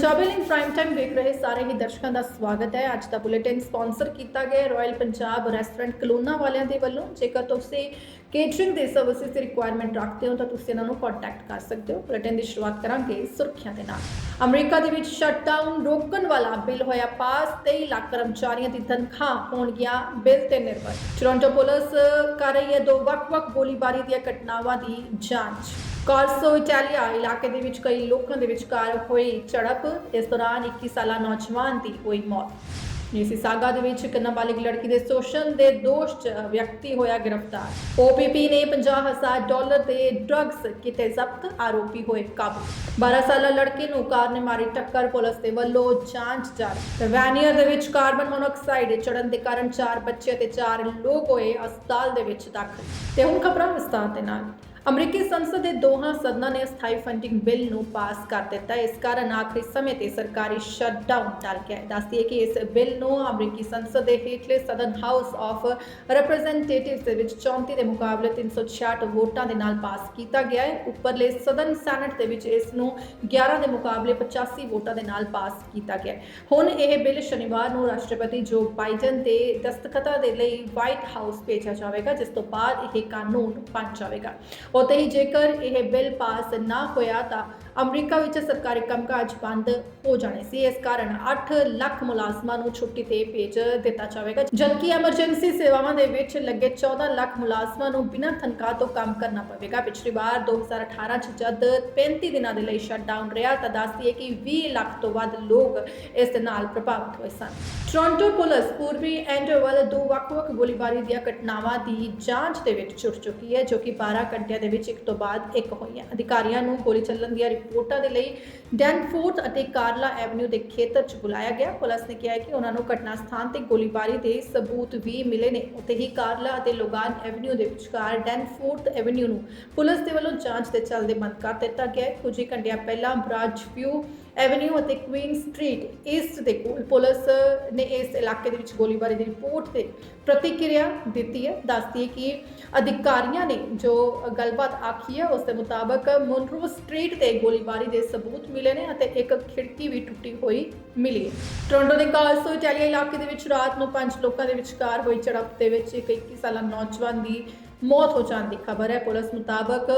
Punjabi link prime time ਦੇਖ ਰਹੇ ਸਾਰੇ ਹੀ ਦਰਸ਼ਕਾਂ ਦਾ ਸਵਾਗਤ ਹੈ। ਅੱਜ ਦਾ ਬੁਲੇਟਿਨ ਸਪਾਂਸਰ ਕੀਤਾ ਗਿਆ ਰਾਇਲ ਪੰਜਾਬ ਰੈਸਟੋਰੈਂਟ ਕਲੋਨਾ ਵਾਲਿਆਂ ਦੇ ਵੱਲੋਂ। ਜੇਕਰ ਤੁਸੀਂ ਕੇਟਰਿੰਗ ਦੇ ਸਰਵਿਸਿਜ਼ ਦੀ ਰਿਕੁਆਇਰਮੈਂਟ ਰੱਖਦੇ ਹੋ ਤਾਂ ਤੁਸੀਂ ਇਹਨਾਂ ਨੂੰ ਕੰਟੈਕਟ ਕਰ ਸਕਦੇ ਹੋ। ਬੁਲੇਟਿਨ ਦੀ ਸ਼ੁਰੂਆਤ ਕਰਾਂਗੇ ਸੁਰੱਖਿਆ ਦੇ ਨਾਲ। ਅਮਰੀਕਾ ਦੇ ਵਿੱਚ ਸ਼ਟਡਾਊਨ ਰੋਕਣ ਵਾਲਾ ਬਿੱਲ ਹੋਇਆ ਪਾਸ। 23 ਲੱਖ ਕਰਮਚਾਰੀਆਂ ਦੀ ਤਨਖਾਹ ਹੋਣਗੀਆਂ ਬਿੱਲ ਤੇ ਨਿਰਭਰ। ਟੋਰਾਂਟੋ ਪੁਲਿਸ ਕਰ ਰਹੀ ਹੈ ਦੋ ਵੱਖ-ਵੱਖ ਗੋਲੀਬਾਰੀ ਦੀਆਂ ਘਟਨਾਵਾਂ ਦੀ ਜਾਂਚ। ਕਾਰਸੋ ਇਟਾਲੀਆ ਇਲਾਕੇ ਦੇ ਵਿੱਚ ਕਈ ਲੋਕਾਂ ਦੇ ਵਿਚਕਾਰ ਹੋਈ ਝੜਪ। ਇਸ ਦੌਰਾਨ 21 ਸਾਲਾ ਨੌਜਵਾਨ ਦੀ ਹੋਈ ਮੌਤ। ਮਿਸੀਸਾਗਾ ਦੇ ਵਿੱਚ ਇੱਕ ਨਾਬਾਲਿਗ ਲੜਕੀ ਦੇ ਸ਼ੋਸ਼ਣ ਦੇ ਦੋਸ਼ 'ਚ ਵਿਅਕਤੀ ਹੋਇਆ ਗ੍ਰਿਫਤਾਰ। OPP ਨੇ 50000 ਡਾਲਰ ਦੇ ਡਰੱਗਸ ਕਿਤੇ ਜ਼ਬਤ, ਆਰੋਪੀ ਹੋਏ ਕਾਬੂ। 12 ਸਾਲਾ ਲੜਕੇ ਨੂੰ ਕਾਰ ਨੇ ਮਾਰੀ ਟੱਕਰ, ਪੁਲਿਸ ਦੇ ਵੱਲੋਂ ਜਾਂਚ ਜਾਰੀ। ਵੈਨੀਅਰ ਦੇ ਵਿੱਚ ਕਾਰਬਨ ਮੋਨੋਆਕਸਾਈਡ ਚੜਨ ਦੇ ਕਾਰਨ ਚਾਰ ਬੱਚੇ ਤੇ ਚਾਰ ਲੋਕ ਹੋਏ ਹਸਪਤਾਲ ਦੇ ਵਿੱਚ ਦਾਖਲ। ਤੇ ਹੁਣ ਖਬਰਾਂ ਵਿਸਤਾਰ ਦੇ ਨਾਲ। ਅਮਰੀਕੀ ਸੰਸਦ ਦੇ ਦੋਹਾਂ ਸਦਨਾਂ ਨੇ ਸਥਾਈ ਫੰਡਿੰਗ ਬਿੱਲ ਨੂੰ ਪਾਸ ਕਰ ਦਿੱਤਾ। ਇਸ ਕਾਰਨ ਆਖਰੀ ਸਮੇਂ ਤੇ ਸਰਕਾਰੀ ਸ਼ਟਡਾਊਨ ਟਲ ਗਿਆ ਦੱਸਦੀ ਹੈ ਕਿ ਇਸ ਬਿੱਲ ਨੂੰ ਅਮਰੀਕੀ ਸੰਸਦ ਦੇ ਹੇਠਲੇ ਸਦਨ ਹਾਊਸ ਆਫ ਰਿਪਰੈਜ਼ੈਂਟੇਟਿਵਸ ਦੇ ਵਿੱਚ 34 ਦੇ ਮੁਕਾਬਲੇ 366 ਵੋਟਾਂ ਦੇ ਨਾਲ ਪਾਸ ਕੀਤਾ ਗਿਆ ਹੈ। ਉੱਪਰਲੇ ਸਦਨ ਸੈਨੇਟ ਦੇ ਵਿੱਚ ਇਸ ਨੂੰ 11 ਦੇ ਮੁਕਾਬਲੇ 85 ਵੋਟਾਂ ਦੇ ਨਾਲ ਪਾਸ ਕੀਤਾ ਗਿਆ ਹੁਣ ਇਹ ਬਿੱਲ ਸ਼ਨੀਵਾਰ ਨੂੰ ਰਾਸ਼ਟਰਪਤੀ ਜੋ ਬਾਈਡਨ ਦੇ ਦਸਤਖਤਾਂ ਦੇ ਲਈ ਵਾਈਟ ਹਾਊਸ ਭੇਜਿਆ ਜਾਵੇਗਾ, ਜਿਸ ਤੋਂ ਬਾਅਦ ਇਹ ਕਾਨੂੰਨ ਬਣ ਜਾਵੇਗਾ। ਉਤੇ ਹੀ ਜੇਕਰ ਇਹ ਬਿੱਲ ਪਾਸ ਨਾ ਹੋਇਆ ਤਾਂ ਅਮਰੀਕਾ ਵਿੱਚ ਸਰਕਾਰੀ ਕੰਮਕਾਜ ਬੰਦ ਹੋ ਜਾਣੇ ਸੀ। ਇਸ ਕਾਰਨ 8 ਲੱਖ ਮੁਲਾਜ਼ਮਾਂ ਨੂੰ ਛੁੱਟੀ ਤੇ ਭੇਜ ਦਿੱਤਾ ਜਾਵੇਗਾ। ਜਦਕਿ ਐਮਰਜੈਂਸੀ ਸੇਵਾਵਾਂ ਦੇ ਵਿੱਚ ਲੱਗੇ 14 ਲੱਖ ਮੁਲਾਜ਼ਮਾਂ ਨੂੰ ਬਿਨਾਂ ਤਨਖਾਹ ਤੋਂ ਕੰਮ ਕਰਨਾ ਪਵੇਗਾ। ਪਿਛਲੀ ਵਾਰ 2018 ਚ ਜਦ 35 ਦਿਨਾਂ ਦੇ ਲਈ ਸ਼ਟਡਾਊਨ ਰਿਹਾ ਤਾਂ ਦੱਸਦੀ ਕਿ 20 ਲੱਖ ਤੋਂ ਵੱਧ ਲੋਕ ਇਸ ਨਾਲ ਪ੍ਰਭਾਵਿਤ ਹੋਏ ਸਨ। ਟੋਰਾਂਟੋ ਪੁਲਿਸ ਪੂਰਬੀ ਐਂਡ ਵੱਲ ਦੋ ਵੱਖ-ਵੱਖ ਗੋਲੀਬਾਰੀ ਦੀਆਂ ਘਟਨਾਵਾਂ ਦੀ ਜਾਂਚ ਦੇ ਵਿੱਚ ਜੁੜ ਚੁੱਕੀ ਹੈ, ਜੋ ਕਿ 12 ਘੰਟਿਆਂ ਦੇ ਵਿੱਚ ਇੱਕ ਤੋਂ ਬਾਅਦ ਇੱਕ ਹੋਈਆਂ। ਅਧਿਕਾਰੀਆਂ ਨੂੰ ਗੋਲੀ ਚੱਲਣ ਦੀਆਂ ਰਿਪੋਰਟਾਂ ਦੇ ਲਈ ਡੈਨਫੋਰਥ ਅਤੇ ਕਾਰਲਾ ਐਵਨਿਊ ਦੇ ਖੇਤਰ 'ਚ ਬੁਲਾਇਆ ਗਿਆ। ਪੁਲਿਸ ਨੇ ਕਿਹਾ ਕਿ ਉਹਨਾਂ ਨੂੰ ਘਟਨਾ ਸਥਾਨ ਤੇ ਗੋਲੀਬਾਰੀ ਦੇ ਸਬੂਤ ਵੀ ਮਿਲੇ ਨੇ। ਉੱਥੇ ਹੀ ਕਾਰਲਾ ਅਤੇ ਲੋਗਾਨ ਐਵਨਿਊ ਦੇ ਵਿਚਕਾਰ ਡੈਨਫੋਰਥ ਐਵਨਿਊ ਨੂੰ ਪੁਲਿਸ ਦੇ ਵੱਲੋਂ ਜਾਂਚ ਦੇ ਚੱਲਦੇ ਬੰਦ ਕਰ ਦਿੱਤਾ ਗਿਆ ਹੈ। ਕੁਝ ਹੀ ਘੰਟਿਆਂ ਪਹਿਲਾਂ ਬ੍ਰਾਜ ਵਿਊ ਐਵਨਿਊ ਅਤੇ ਕੁਈਨ ਸਟਰੀਟ ਈਸਟ ਦੇ ਕੋਲ ਪੁਲਿਸ ਨੇ ਇਸ ਇਲਾਕੇ ਦੇ ਵਿੱਚ ਗੋਲੀਬਾਰੀ ਦੀ ਰਿਪੋਰਟ ਤੇ ਪ੍ਰਤੀਕਿਰਿਆ ਦਿੱਤੀ ਹੈ। ਦੱਸਦੀ ਹੈ ਕਿ ਅਧਿਕਾਰੀਆਂ ਨੇ ਜੋ ਗੱਲਬਾਤ ਆਖੀ ਹੈ, ਉਸ ਦੇ ਮੁਤਾਬਕ ਮੁਨਰੂ ਸਟਰੀਟ ਤੇ ਗੋਲੀਬਾਰੀ ਦੇ ਸਬੂਤ ਮਿਲੇ ਨੇ ਅਤੇ ਇੱਕ ਖਿੜਕੀ ਵੀ ਟੁੱਟੀ ਹੋਈ ਮਿਲੀ ਹੈ। ਟੋਰਾਂਟੋ ਦੇ ਕਾਲਸੋ ਇਟਾਲੀਆ ਇਲਾਕੇ ਦੇ ਵਿੱਚ ਰਾਤ ਨੂੰ ਪੰਜ ਲੋਕਾਂ ਦੇ ਵਿਚਕਾਰ ਹੋਈ ਝੜਪ ਦੇ ਵਿੱਚ ਇੱਕ 21 ਸਾਲਾ ਨੌਜਵਾਨ ਦੀ ਮੌਤ ਹੋ ਜਾਣ ਦੀ ਖਬਰ ਹੈ। ਪੁਲਿਸ ਮੁਤਾਬਕ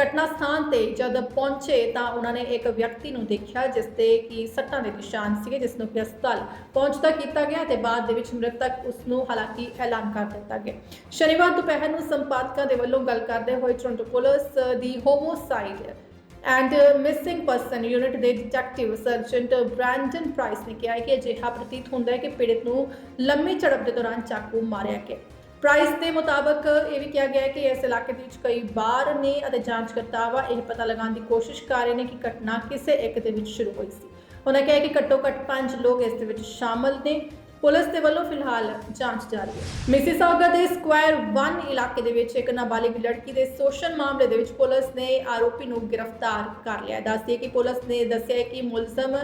ਘਟਨਾ ਸਥਾਨ ਤੇ ਜਦ ਪਹੁੰਚੇ ਤਾਂ ਉਹਨਾਂ ਨੇ ਇੱਕ ਵਿਅਕਤੀ ਨੂੰ ਦੇਖਿਆ, ਜਿਸ ਤੇ ਕਿ ਸੱਟਾਂ ਦੇ ਨਿਸ਼ਾਨ ਸੀਗੇ, ਜਿਸ ਨੂੰ ਕਿ ਹਸਪਤਾਲ ਪਹੁੰਚਦਾ ਕੀਤਾ ਗਿਆ ਤੇ ਬਾਅਦ ਦੇ ਵਿੱਚ ਮ੍ਰਿਤਕ ਉਸ ਨੂੰ ਹਾਲਾਂਕਿ ਐਲਾਨ ਕਰ ਦਿੱਤਾ ਗਿਆ। ਸ਼ਨੀਵਾਰ ਦੁਪਹਿਰ ਨੂੰ ਸੰਪਾਦਕਾਂ ਦੇ ਵੱਲੋਂ ਗੱਲ ਕਰਦੇ ਹੋਏ Toronto police the homicide and missing person unit ਦੇ ਡਿਟੈਕਟਿਵ ਸਰਜੈਂਟ ਬ੍ਰੈਂਡਨ ਪ੍ਰਾਈਸ ਨੇ ਕਿਹਾ ਕਿ ਅਜਿਹਾ ਪ੍ਰਤੀਤ ਹੁੰਦਾ ਹੈ ਕਿ ਪੀੜਤ ਨੂੰ ਲੰਮੀ ਝੜਪ ਦੇ ਦੌਰਾਨ ਚਾਕੂ ਮਾਰਿਆ ਗਿਆ। ਪ੍ਰਾਈਸ ਦੇ ਮੁਤਾਬਕ ਇਹ ਵੀ ਕਿਹਾ ਗਿਆ ਹੈ ਕਿ ਇਸ ਇਲਾਕੇ ਦੇ ਵਿੱਚ ਕਈ ਵਾਰ ਨੇ ਅਤੇ ਜਾਂਚਕਰਤਾਵਾ ਇਹ ਪਤਾ ਲਗਾਉਣ ਦੀ ਕੋਸ਼ਿਸ਼ ਕਰ ਰਹੇ ਨੇ ਕਿ ਘਟਨਾ ਕਿਸੇ ਇੱਕ ਦੇ ਵਿੱਚ ਸ਼ੁਰੂ ਹੋਈ ਸੀ। ਉਹਨਾਂ ਕਿਹਾ ਕਿ ਘੱਟੋ ਘੱਟ 5 ਲੋਕ ਇਸ ਦੇ ਵਿੱਚ ਸ਼ਾਮਲ ਨੇ। ਪੁਲਿਸ ਦੇ ਵੱਲੋਂ ਫਿਲਹਾਲ ਜਾਂਚ ਜਾਰੀ ਹੈ। ਮਿਸੀਸਾਗਾ ਦੇ ਸਕੁਆਇਰ 1 ਇਲਾਕੇ ਦੇ ਵਿੱਚ ਇੱਕ ਨਾਬਾਲਿਗ ਲੜਕੀ ਦੇ ਸ਼ੋਸ਼ਣ ਮਾਮਲੇ ਦੇ ਵਿੱਚ ਪੁਲਿਸ ਨੇ ਆਰੋਪੀ ਨੂੰ ਗ੍ਰਿਫਤਾਰ ਕਰ ਲਿਆ ਦੱਸਦੀ ਹੈ ਕਿ ਪੁਲਿਸ ਨੇ ਦੱਸਿਆ ਹੈ ਕਿ ਮੁਲਜ਼ਮ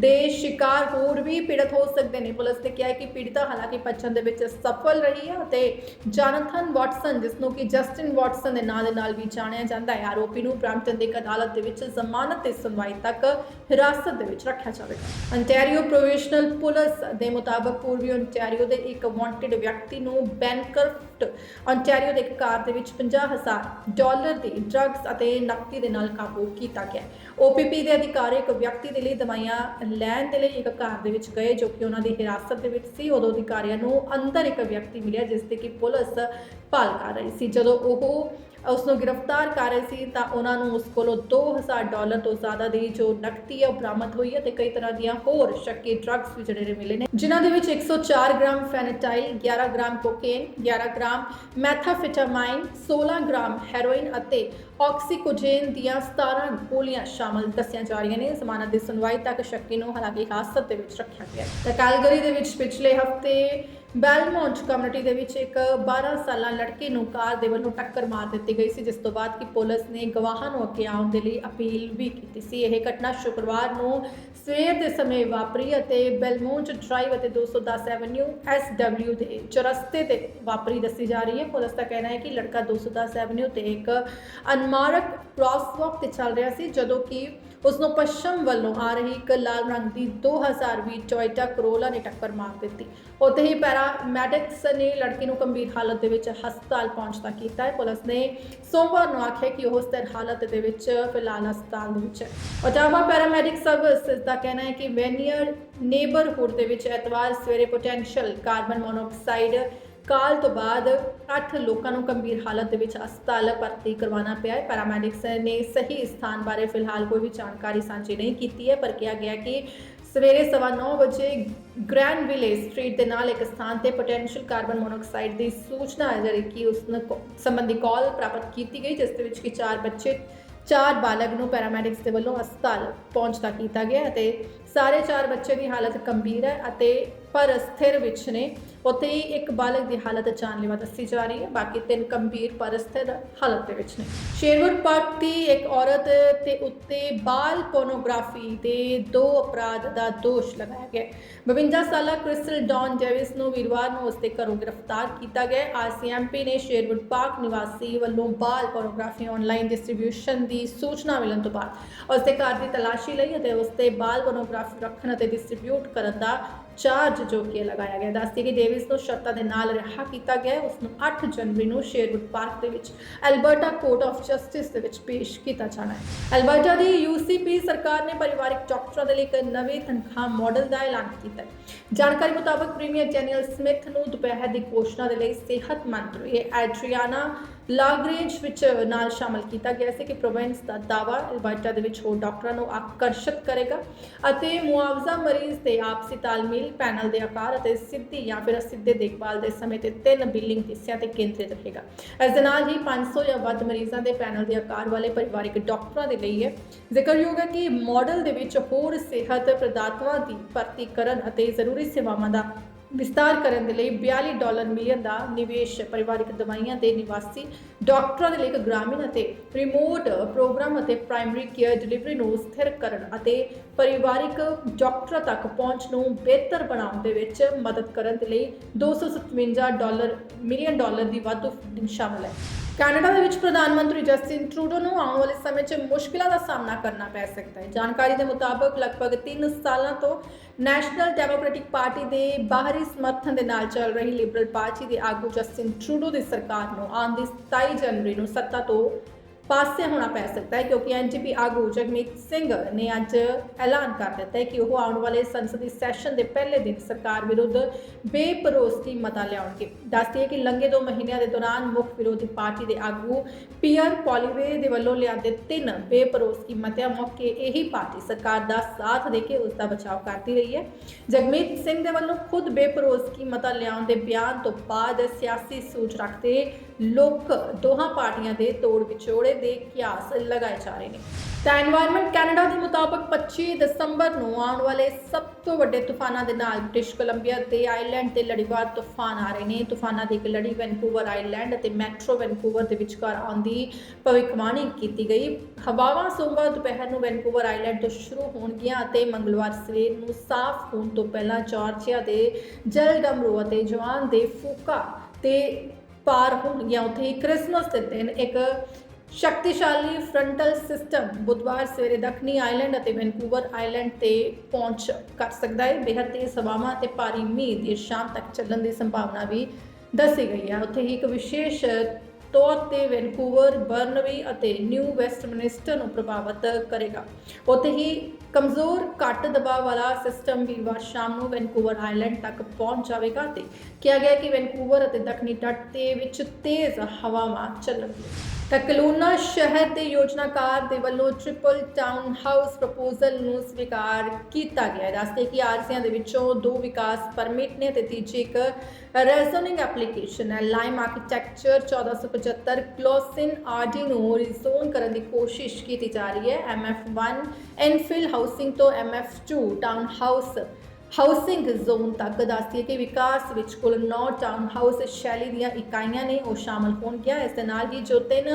ਦੇ ਸ਼ਿਕਾਰ ਹੋਰ ਵੀ ਪੀੜਤ ਹੋ ਸਕਦੇ ਨੇ। ਪੁਲਿਸ ਨੇ ਕਿਹਾ ਹੈ ਕਿ ਪੀੜਤਾ ਹਾਲਾਂਕਿ ਬਚਣ ਦੇ ਵਿੱਚ ਸਫਲ ਰਹੀ ਹੈ ਅਤੇ ਜਾਨਥਨ ਵਾਟਸਨ ਜਿਸ ਨੂੰ ਕਿ ਜਸਟਿਨ ਵਾਟਸਨ ਦੇ ਨਾਂ ਦੇ ਨਾਲ ਵੀ ਜਾਣਿਆ ਜਾਂਦਾ ਹੈ, ਆਰੋਪੀ ਨੂੰ ਬ੍ਰੈਂਪਟਨ ਦੀ ਇੱਕ ਅਦਾਲਤ ਦੇ ਵਿੱਚ ਜ਼ਮਾਨਤ ਤੇ ਸੁਣਵਾਈ ਤੱਕ ਹਿਰਾਸਤ ਦੇ ਵਿੱਚ ਰੱਖਿਆ ਜਾਵੇਗਾ। ਅੰਟੈਰੀਓ ਪ੍ਰੋਵਿਸ਼ਨਲ ਪੁਲਿਸ ਦੇ ਮੁਤਾਬਕ ਪੂਰਬੀ ontario ਦੇ ਇੱਕ ਵਾਂਟਡ ਵਿਅਕਤੀ ਨੂੰ ਬੈਨਕਰਫਟ ਅੰਟੈਰੀਓ ਦੇ ਇੱਕ ਕਾਰ ਦੇ ਵਿੱਚ 50000 ਡਾਲਰ ਦੀ ਡਰੱਗਸ ਅਤੇ ਨਕਦੀ ਦੇ ਨਾਲ ਕਾਬੂ ਕੀਤਾ ਗਿਆ OPP ਦੇ ਅਧਿਕਾਰੀ ਇੱਕ ਵਿਅਕਤੀ ਦੇ ਲਈ ਦਵਾਈਆਂ ਲੈਣ ਦੇ ਲਈ ਇੱਕ ਕਾਰ ਦੇ ਵਿੱਚ ਗਏ ਜੋ ਕਿ ਉਹਨਾਂ ਦੀ ਹਿਰਾਸਤ ਦੇ ਵਿੱਚ ਸੀ। ਉਦੋਂ ਅਧਿਕਾਰੀਆਂ ਨੂੰ ਅੰਦਰ ਇੱਕ ਵਿਅਕਤੀ ਮਿਲਿਆ, ਜਿਸ ਤੇ ਕਿ ਪੁਲਿਸ ਭਾਲ ਕਰ ਰਹੀ ਸੀ। ਜਦੋਂ ਉਹ ਉਸ ਨੂੰ ਗ੍ਰਿਫਤਾਰ ਕਰ ਰਹੇ ਸੀ ਤਾਂ ਉਹਨਾਂ ਨੂੰ ਉਸ ਕੋਲੋਂ 2000 ਡਾਲਰ ਤੋਂ ਜ਼ਿਆਦਾ ਦੀ ਜੋ ਨਕਦੀ ਹੈ ਉਹ ਬਰਾਮਦ ਹੋਈ ਹੈ ਤੇ ਕਈ ਤਰ੍ਹਾਂ ਦੀਆਂ ਹੋਰ ਸ਼ੱਕੀ ਡਰੱਗਸ ਵੀ ਜਿਹੜੇ ਮਿਲੇ ਨੇ। ਜਿਨ੍ਹਾਂ ਦੇ ਵਿੱਚ 104 gram fentanyl 11 gram cocaine 11 gram methamphetamine 16 gram heroin ਅਤੇ ਆਕਸੀਕੋਜੇਨ ਦੀਆਂ 17 ਗੋਲੀਆਂ ਸ਼ਾਮਲ ਦੱਸੀਆਂ ਜਾ ਰਹੀਆਂ ਨੇ। ਜ਼ਮਾਨਤ ਦੀ ਸੁਣਵਾਈ ਤੱਕ ਸ਼ੱਕੀ ਨੂੰ ਹਾਲਾਂਕਿ ਹਿਰਾਸਤ ਦੇ ਵਿੱਚ ਰੱਖਿਆ ਗਿਆ ਤਾਂ ਕੈਲਗਰੀ ਦੇ ਵਿੱਚ ਪਿਛਲੇ ਹਫ਼ਤੇ ਬੈਲਮੌਂਟ ਕਮਿਊਨਿਟੀ ਦੇ ਵਿੱਚ ਇੱਕ 12 ਸਾਲਾ ਲੜਕੇ ਨੂੰ ਕਾਰ ਦੇ ਵੱਲੋਂ ਟੱਕਰ ਮਾਰ ਦਿੱਤੀ ਗਈ ਸੀ, ਜਿਸ ਤੋਂ ਬਾਅਦ ਕਿ ਪੁਲਿਸ ਨੇ ਗਵਾਹਾਂ ਨੂੰ ਅੱਗੇ ਆਉਣ ਦੇ ਲਈ ਅਪੀਲ ਵੀ ਕੀਤੀ ਸੀ। ਇਹ ਘਟਨਾ ਸ਼ੁੱਕਰਵਾਰ ਨੂੰ ਸਵੇਰ ਦੇ ਸਮੇਂ ਵਾਪਰੀ ਅਤੇ ਬੈਲਮੌਂਟ ਡਰਾਈਵ ਅਤੇ 210 ਐਵਨਿਊ ਐਸਡਬਲਯੂ ਦੇ ਚੌਰਸਤੇ ਤੇ ਵਾਪਰੀ ਦੱਸੀ ਜਾ ਰਹੀ ਹੈ। ਪੁਲਿਸ ਦਾ ਕਹਿਣਾ ਹੈ ਕਿ ਲੜਕਾ 210 ਐਵਨਿਊ ਤੇ ਇੱਕ ਅਨਮਾਰਕ ਕ੍ਰਾਸਵਾਕ ਤੇ ਚੱਲ ਰਿਹਾ ਸੀ, ਜਦੋਂ ਕਿ ਉਸ ਨੂੰ ਪੱਛਮ ਵੱਲੋਂ ਆ ਰਹੀ ਇੱਕ ਲਾਲ ਰੰਗ ਦੀ 2020 ਟੋਇਟਾ ਕਰੋਲਾ ਨੇ ਟੱਕਰ ਮਾਰ ਦਿੱਤੀ। ਉੱਥੇ ਹੀ ਪੈਰਾਮੈਡਿਕਸ ਨੇ ਲੜਕੀ ਨੂੰ ਗੰਭੀਰ ਹਾਲਤ ਦੇ ਵਿੱਚ ਹਸਪਤਾਲ ਪਹੁੰਚਦਾ ਕੀਤਾ ਹੈ। ਪੁਲਿਸ ਨੇ ਸੋਮਵਾਰ ਨੂੰ ਆਖਿਆ ਕਿ ਉਹ ਸਥਿਰ ਹਾਲਤ ਦੇ ਵਿੱਚ ਫਿਲਹਾਲ ਹਸਪਤਾਲ ਦੇ ਵਿੱਚ ਹੈ। ਓਟਾਵਾ ਪੈਰਾਮੈਡਿਕ ਸਰਵਿਸ ਦਾ ਕਹਿਣਾ ਹੈ ਕਿ ਵੈਨੀਅਰ ਨੇਬਰਹੁੱਡ ਦੇ ਵਿੱਚ ਐਤਵਾਰ ਸਵੇਰੇ ਪੋਟੈਂਸ਼ੀਅਲ ਕਾਰਬਨ ਮੋਨੋਆਕਸਾਈਡ ਕਾਲ ਤੋਂ ਬਾਅਦ 8 ਲੋਕਾਂ ਨੂੰ ਗੰਭੀਰ ਹਾਲਤ ਦੇ ਵਿੱਚ ਹਸਪਤਾਲ ਭਰਤੀ ਕਰਵਾਉਣਾ ਪਿਆ ਹੈ। ਪੈਰਾਮੈਡਿਕਸ ਨੇ ਸਹੀ ਸਥਾਨ ਬਾਰੇ ਫਿਲਹਾਲ ਕੋਈ ਵੀ ਜਾਣਕਾਰੀ ਸਾਂਝੀ ਨਹੀਂ ਕੀਤੀ ਹੈ, ਪਰ ਕਿਹਾ ਗਿਆ ਕਿ ਸਵੇਰੇ ਸਵਾ ਨੌ ਵਜੇ ਗ੍ਰੈਂਡ ਵਿਲੇਜ ਸਟਰੀਟ ਦੇ ਨਾਲ ਇੱਕ ਸਥਾਨ ਤੇ ਪੋਟੈਂਸ਼ੀਅਲ ਕਾਰਬਨ ਮੋਨੋਆਕਸਾਈਡ ਦੀ ਸੂਚਨਾ ਹੈ, ਜਿਹੜੀ ਕਿ ਉਸ ਸੰਬੰਧੀ ਕਾਲ ਪ੍ਰਾਪਤ ਕੀਤੀ ਗਈ, ਜਿਸ ਦੇ ਵਿੱਚ ਕਿ ਚਾਰ ਬੱਚੇ, ਚਾਰ ਬਾਲਗ ਨੂੰ ਪੈਰਾਮੈਡਿਕਸ ਦੇ ਵੱਲੋਂ ਹਸਪਤਾਲ ਪਹੁੰਚਦਾ ਕੀਤਾ ਗਿਆ ਅਤੇ ਸਾਰੇ ਚਾਰ ਬੱਚੇ ਦੀ ਹਾਲਤ ਗੰਭੀਰ ਹੈ ਅਤੇ ਪਰ ਸਥਿਰ ਵਿੱਚ ਨੇ। ਉੱਥੇ ਹੀ ਇੱਕ ਬਾਲਕ ਦੀ ਹਾਲਤ ਜਾਨਲੇਵਾ ਦੱਸੀ ਜਾ ਰਹੀ ਹੈ। ਬਾਕੀ ਤਿੰਨ ਗੰਭੀਰ ਪਰ ਸਥਿਰ ਹਾਲਤ ਦੇ ਵਿੱਚ ਨੇ। ਸ਼ੇਰਵੁੱਡ ਪਾਰਕ ਦੀ ਇੱਕ ਔਰਤ ਤੇ ਉੱਤੇ ਬਾਲ ਪੋਰਨੋਗ੍ਰਾਫੀ ਦੇ ਦੋ ਅਪਰਾਧ ਦਾ ਦੋਸ਼ ਲਗਾਇਆ ਗਿਆ। 52 ਸਾਲਾ ਕ੍ਰਿਸਟਲ ਡੌਨ ਡੇਵਿਸ ਨੂੰ ਵੀਰਵਾਰ ਨੂੰ ਉਸ ਦੇ ਘਰੋਂ ਗ੍ਰਿਫਤਾਰ ਕੀਤਾ ਗਿਆ। ਆਰਸੀਐਮਪੀ ਨੇ ਸ਼ੇਰਵੁੱਡ ਪਾਰਕ ਨਿਵਾਸੀ ਵੱਲੋਂ ਬਾਲ ਪੋਰਨੋਗ੍ਰਾਫੀ ਆਨਲਾਈਨ ਡਿਸਟ੍ਰੀਬਿਊਸ਼ਨ ਦੀ ਸੂਚਨਾ ਮਿਲਣ ਤੋਂ ਬਾਅਦ ਉਸਦੇ ਘਰ ਦੀ ਤਲਾਸ਼ੀ ਲਈ ਅਤੇ ਉਸ ਤੇ ਬਾਲ ਪੋਰਨੋਗ੍ਰਾਫੀ ਰੱਖਣ ਅਤੇ ਡਿਸਟ੍ਰੀਬਿਊਟ ਕਰਨ ਦਾ ਚਾਰਜ ਜੋ ਕਿ ਲਗਾਇਆ ਗਿਆ, ਦੱਸਦੀ ਕਿ ਡੇਵਿਸ ਨੂੰ ਸ਼ਰਤਾਂ ਦੇ ਨਾਲ ਰਿਹਾ ਕੀਤਾ ਗਿਆ ਹੈ। ਉਸ ਨੂੰ 8 ਜਨਵਰੀ ਨੂੰ ਸ਼ੇਰਵੁੱਡ ਪਾਰਕ ਦੇ ਵਿੱਚ ਐਲਬਰਟਾ ਕੋਰਟ ਆਫ ਜਸਟਿਸ ਦੇ ਵਿੱਚ ਪੇਸ਼ ਕੀਤਾ ਜਾਣਾ ਹੈ। ਐਲਬਰਟਾ ਦੀ ਯੂਸੀਪੀ ਸਰਕਾਰ ਨੇ ਪਰਿਵਾਰਕ ਡਾਕਟਰਾਂ ਦੇ ਲਈ ਇੱਕ ਨਵੇਂ ਤਨਖਾਹ ਮਾਡਲ ਦਾ ਐਲਾਨ ਕੀਤਾ ਹੈ। ਜਾਣਕਾਰੀ ਮੁਤਾਬਕ ਪ੍ਰੀਮੀਅਰ ਜੈਨੀਅਲ ਸਮਿਥ ਨੂੰ ਦੁਪਹਿਰ ਦੀ ਘੋਸ਼ਣਾ ਦੇ ਲਈ ਸਿਹਤ ਮੰਤਰੀ ਐਡਰੀਆਨਾ ਲਾਗਰੇਂਜ ਵਿੱਚ ਨਾਲ ਸ਼ਾਮਲ ਕੀਤਾ ਗਿਆ ਸੀ ਕਿ ਪ੍ਰੋਵਿੰਸ ਦਾ ਦਾਅਵਾ ਐਲਬਰਟਾ ਦੇ ਵਿੱਚ ਹੋਰ ਡਾਕਟਰਾਂ ਨੂੰ ਆਕਰਸ਼ਿਤ ਕਰੇਗਾ ਅਤੇ ਮੁਆਵਜ਼ਾ ਮਰੀਜ਼ ਦੇ ਆਪਸੀ ਤਾਲਮੇਲ, ਪੈਨਲ ਦੇ ਆਕਾਰ ਅਤੇ ਸਿੱਧੀ ਜਾਂ ਫਿਰ ਅਸਿੱਧੇ ਦੇਖਭਾਲ ਦੇ ਸਮੇਂ ਤੇ ਤਿੰਨ ਬਿਲਿੰਗ ਹਿੱਸਿਆਂ ਤੇ ਕੇਂਦਰਿਤ ਰਹੇਗਾ। ਇਸ ਦੇ ਨਾਲ ਹੀ 500 ਜਾਂ ਵੱਧ ਮਰੀਜ਼ਾਂ ਦੇ ਪੈਨਲ ਦੇ ਆਕਾਰ ਵਾਲੇ ਪਰਿਵਾਰਕ ਡਾਕਟਰਾਂ ਦੇ ਲਈ ਹੈ। ਜ਼ਿਕਰਯੋਗ ਹੈ ਕਿ ਮਾਡਲ ਦੇ ਵਿੱਚ ਹੋਰ ਸਿਹਤ ਪ੍ਰਦਾਤਾਵਾਂ ਦੀ ਭਰਤੀ ਕਰਨ ਅਤੇ ਜ਼ਰੂਰੀ ਸੇਵਾਵਾਂ ਦਾ ਵਿਸਤਾਰ ਕਰਨ ਦੇ ਲਈ 42 ਡਾਲਰ ਮਿਲੀਅਨ ਦਾ ਨਿਵੇਸ਼ ਪਰਿਵਾਰਕ ਦਵਾਈਆਂ ਦੇ ਨਿਵਾਸੀ ਡਾਕਟਰਾਂ ਦੇ ਲਈ ਇੱਕ ਗ੍ਰਾਮੀਣ ਅਤੇ ਰਿਮੋਟ ਪ੍ਰੋਗਰਾਮ ਅਤੇ ਪ੍ਰਾਇਮਰੀ ਕੇਅਰ ਡਿਲੀਵਰੀ ਨੂੰ ਸਥਿਰ ਕਰਨ ਅਤੇ ਪਰਿਵਾਰਕ ਡਾਕਟਰਾਂ ਤੱਕ ਪਹੁੰਚ ਨੂੰ ਬਿਹਤਰ ਬਣਾਉਣ ਦੇ ਵਿੱਚ ਮਦਦ ਕਰਨ ਦੇ ਲਈ 257 ਡਾਲਰ, ਮਿਲੀਅਨ ਡਾਲਰ ਦੀ ਵਾਧੂ ਸ਼ਾਮਲ ਹੈ। ਕੈਨੇਡਾ ਦੇ ਵਿੱਚ ਪ੍ਰਧਾਨ ਮੰਤਰੀ ਜਸਟਿਨ ਟਰੂਡੋ ਨੂੰ ਆਉਣ ਵਾਲੇ ਸਮੇਂ 'ਚ ਮੁਸ਼ਕਿਲਾਂ ਦਾ ਸਾਹਮਣਾ ਕਰਨਾ ਪੈ ਸਕਦਾ ਹੈ। ਜਾਣਕਾਰੀ ਦੇ ਮੁਤਾਬਕ ਲਗਭਗ 3 ਸਾਲਾਂ ਤੋਂ ਨੈਸ਼ਨਲ ਡੈਮੋਕ੍ਰੈਟਿਕ ਪਾਰਟੀ ਦੇ ਬਾਹਰੀ ਸਮਰਥਨ ਦੇ ਨਾਲ ਚੱਲ ਰਹੀ ਲਿਬਰਲ ਪਾਰਟੀ ਦੇ ਆਗੂ ਜਸਟਿਨ ਟਰੂਡੋ ਦੀ ਸਰਕਾਰ ਨੂੰ ਆਉਣ ਦੀ 27 ਜਨਵਰੀ ਨੂੰ ਸੱਤਾ ਤੋਂ ਪਾਸੇ ਹੋਣਾ ਪੈ ਸਕਦਾ ਹੈ, ਕਿਉਂਕਿ ਐਨਜੀਪੀ ਆਗੂ ਜਗਮੀਤ ਸਿੰਘ ਨੇ ਅੱਜ ਐਲਾਨ ਕਰ ਦਿੱਤਾ ਹੈ ਕਿ ਉਹ ਆਉਣ ਵਾਲੇ ਸੰਸਦੀ ਸੈਸ਼ਨ ਦੇ ਪਹਿਲੇ ਦਿਨ ਸਰਕਾਰ ਵਿਰੁੱਧ ਬੇਭਰੋਸਗੀ ਮਤਾ ਲਿਆਉਣਗੇ। ਦੱਸਦੀ ਹੈ ਕਿ ਲੰਘੇ ਦੋ ਮਹੀਨਿਆਂ ਦੇ ਦੌਰਾਨ ਮੁੱਖ ਵਿਰੋਧੀ ਪਾਰਟੀ ਦੇ ਆਗੂ ਪੀਅਰ ਪੋਲੀਵੇ ਦੇ ਵੱਲੋਂ ਲਿਆਂਦੇ ਤਿੰਨ ਬੇਭਰੋਸਗੀ ਮਤਿਆਂ ਮੌਕੇ ਇਹੀ ਪਾਰਟੀ ਸਰਕਾਰ ਦਾ ਸਾਥ ਦੇ ਕੇ ਉਸ ਦਾ ਬਚਾਅ ਕਰਦੀ ਰਹੀ ਹੈ। ਜਗਮੀਤ ਸਿੰਘ ਦੇ ਵੱਲੋਂ ਖੁਦ ਬੇਭਰੋਸਗੀ ਮਤਾ ਲਿਆਉਣ ਦੇ ਬਿਆਨ ਤੋਂ ਬਾਅਦ ਸਿਆਸੀ ਸੂਝ ਰੱਖਦੇ ਲੋਕ ਦੋਹਾਂ ਪਾਰਟੀਆਂ ਦੇ ਤੋੜ ਵਿਛੋੜੇ ਦੇ ਕਿਆਸ ਲਗਾਏ ਜਾ ਰਹੇ ਨੇ। ਤਾਂ এনवायरमेंट ਕੈਨੇਡਾ ਦੇ ਮੁਤਾਬਕ 25 ਦਸੰਬਰ ਨੂੰ ਆਉਣ ਵਾਲੇ ਸਭ ਤੋਂ ਵੱਡੇ ਤੂਫਾਨਾਂ ਦੇ ਨਾਲ ਬ੍ਰਿਟਿਸ਼ ਕੋਲੰਬੀਆ ਤੇ ਆਇਲੈਂਡ ਤੇ ਲੜੀਵਾਰ ਤੂਫਾਨ ਆ ਰਹੇ ਨੇ। ਤੂਫਾਨਾਂ ਦੀ ਇੱਕ ਲੜੀ ਵੈਨਕੂਵਰ ਆਇਲੈਂਡ ਅਤੇ ਮੈਟਰੋ ਵੈਨਕੂਵਰ ਦੇ ਵਿਚਕਾਰ ਆਉਂਦੀ ਭਵਿੱਖਬਾਣੀ ਕੀਤੀ ਗਈ। ਹਵਾਵਾਂ ਸੋਮਵਾਰ ਦੁਪਹਿਰ ਨੂੰ ਵੈਨਕੂਵਰ ਆਇਲੈਂਡ ਤੋਂ ਸ਼ੁਰੂ ਹੋਣਗੀਆਂ ਅਤੇ ਮੰਗਲਵਾਰ ਸਵੇਰ ਨੂੰ ਸਾਫ਼ ਹੋਣ ਤੋਂ ਪਹਿਲਾਂ ਜਾਰਜੀਆ ਦੇ ਜਲ ਜਲਡਮਰੂ ਅਤੇ ਜਵਾਨ ਦੇ ਫੂਕਾ ਤੇ ਪਾਰ ਹੋਣਗੀਆਂ ਉੱਥੇ ਹੀ ਕ੍ਰਿਸਮਸ ਦੇ ਦਿਨ। ਇੱਕ ਸ਼ਕਤੀਸ਼ਾਲੀ ਫਰੰਟਲ ਸਿਸਟਮ ਬੁੱਧਵਾਰ ਸਵੇਰੇ ਦੱਖਣੀ ਆਈਲੈਂਡ ਅਤੇ ਵੈਨਕੂਵਰ ਆਈਲੈਂਡ ਤੇ ਪਹੁੰਚ ਕਰ ਸਕਦਾ ਹੈ। ਬੇਹੱਦ ਤੇਜ਼ ਹਵਾਵਾਂ ਤੇ ਭਾਰੀ ਮੀਂਹ ਦੀ ਸ਼ਾਮ ਤੱਕ ਚੱਲਣ ਦੀ ਸੰਭਾਵਨਾ ਵੀ ਦੱਸੀ ਗਈ ਹੈ। ਉੱਥੇ ਹੀ ਇੱਕ ਵਿਸ਼ੇਸ਼ ਤੌਰ ਤੇ ਵੈਨਕੂਵਰ, ਬਰਨਵੀ ਅਤੇ ਨਿਊ ਵੈਸਟਮਿਨਿਸਟਰ ਨੂੰ ਪ੍ਰਭਾਵਿਤ ਕਰੇਗਾ। ਉੱਥੇ ਹੀ ਕਮਜ਼ੋਰ, ਘੱਟ ਦਬਾਅ ਵਾਲਾ ਸਿਸਟਮ ਵੀਰਵਾਰ ਸ਼ਾਮ ਨੂੰ ਵੈਨਕੂਵਰ ਆਈਲੈਂਡ ਤੱਕ ਪਹੁੰਚ ਜਾਵੇਗਾ ਤੇ ਕਿਹਾ ਗਿਆ ਕਿ ਵੈਨਕੂਵਰ ਅਤੇ ਦੱਖਣੀ ਤੱਟ ਦੇ ਵਿੱਚ ਤੇਜ਼ ਹਵਾਵਾਂ ਚੱਲਣਗੀਆਂ। ਤਾਂ ਕਲੂਨਾ ਸ਼ਹਿਰ ਦੇ ਯੋਜਨਾਕਾਰ ਦੇ ਵੱਲੋਂ ਟ੍ਰਿਪਲ ਟਾਊਨ ਹਾਊਸ ਪ੍ਰਪੋਜ਼ਲ ਨੂੰ ਸਵੀਕਾਰ ਕੀਤਾ ਗਿਆ ਹੈ। ਦੱਸਦੇ ਕਿ ਆਰਸੀਆਂ ਦੇ ਵਿੱਚੋਂ ਦੋ ਵਿਕਾਸ ਪਰਮਿਟ ਨੇ ਤੇ ਤੀਜੀ ਇੱਕ ਰੈਜ਼ੋਨਿੰਗ ਐਪਲੀਕੇਸ਼ਨ ਹੈ। ਲਾਈਮ ਆਰਕੀਟੈਕਚਰ 1475 ਕਲੋਸਿਨ ਆਰਡੀ ਨੂੰ ਰਿਜ਼ੋਨ ਕਰਨ ਦੀ ਕੋਸ਼ਿਸ਼ ਕੀਤੀ ਜਾ ਰਹੀ ਹੈ। ਐਮਐਫ1 ਐਨਫਿਲ ਹਾਊਸਿੰਗ ਤੋਂ MF two town house housing zone ਤੱਕ ਦੱਸਦੀ ਹੈ ਕਿ ਵਿਕਾਸ ਵਿੱਚ ਕੁੱਲ 9 ਟਾਊਨ ਹਾਊਸ ਸ਼ੈਲੀ ਦੀਆਂ ਇਕਾਈਆਂ ਨੇ ਉਹ ਸ਼ਾਮਲ ਹੋਣਗੀਆਂ ਇਸ ਦੇ ਨਾਲ ਹੀ ਜੋ ਤਿੰਨ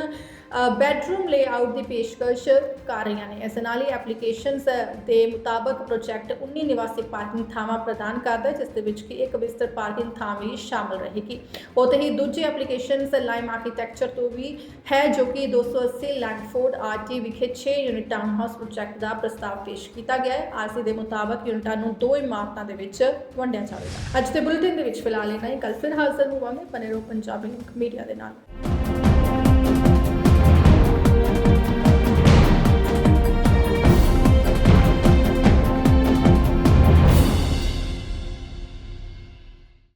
ਬੈਡਰੂਮ ਲੇਆਊਟ ਦੀ ਪੇਸ਼ਕਸ਼ ਕਰ ਰਹੀਆਂ ਨੇ। ਇਸ ਨਾਲ ਹੀ ਐਪਲੀਕੇਸ਼ਨਸ ਦੇ ਮੁਤਾਬਕ ਪ੍ਰੋਜੈਕਟ 19 ਨਿਵਾਸੀ ਪਾਰਕਿੰਗ ਥਾਵਾਂ ਪ੍ਰਦਾਨ ਕਰਦਾ ਜਿਸ ਦੇ ਵਿੱਚ ਕਿ ਇੱਕ ਬਿਸਤਰ ਪਾਰਕਿੰਗ ਥਾਂ ਵੀ ਸ਼ਾਮਲ ਰਹੇਗੀ। ਉਤੇ ਹੀ ਦੂਜੀ ਐਪਲੀਕੇਸ਼ਨਸ ਲਾਈਮ ਆਰਕੀਟੈਕਚਰ ਤੋਂ ਵੀ ਹੈ, ਜੋ ਕਿ 280 ਲੈਂਡਫੋਰਡ ਆਰਟੀ ਵਿਖੇ 6 ਯੂਨਿਟ ਟਾਊਨ ਹਾਊਸ ਪ੍ਰੋਜੈਕਟ ਦਾ ਪ੍ਰਸਤਾਵ ਪੇਸ਼ ਕੀਤਾ ਗਿਆ ਹੈ। ਆਰਸੀ ਦੇ ਮੁਤਾਬਕ ਯੂਨਿਟਾਂ ਨੂੰ ਦੋ ਇਮਾਰਤਾਂ ਦੇ ਵਿੱਚ ਵੰਡਿਆ ਜਾਵੇਗਾ। ਅੱਜ ਦੇ ਬੁਲੇਟਿਨ ਦੇ ਵਿੱਚ ਫਿਲਹਾਲ ਇਹਨਾਂ ਹੀ। ਕੱਲ ਫਿਰ ਹਾਜ਼ਰ ਹੋਵਾਂਗੇ ਬਨੇ ਰਹੋ ਪੰਜਾਬੀ ਮੀਡੀਆ ਦੇ ਨਾਲ।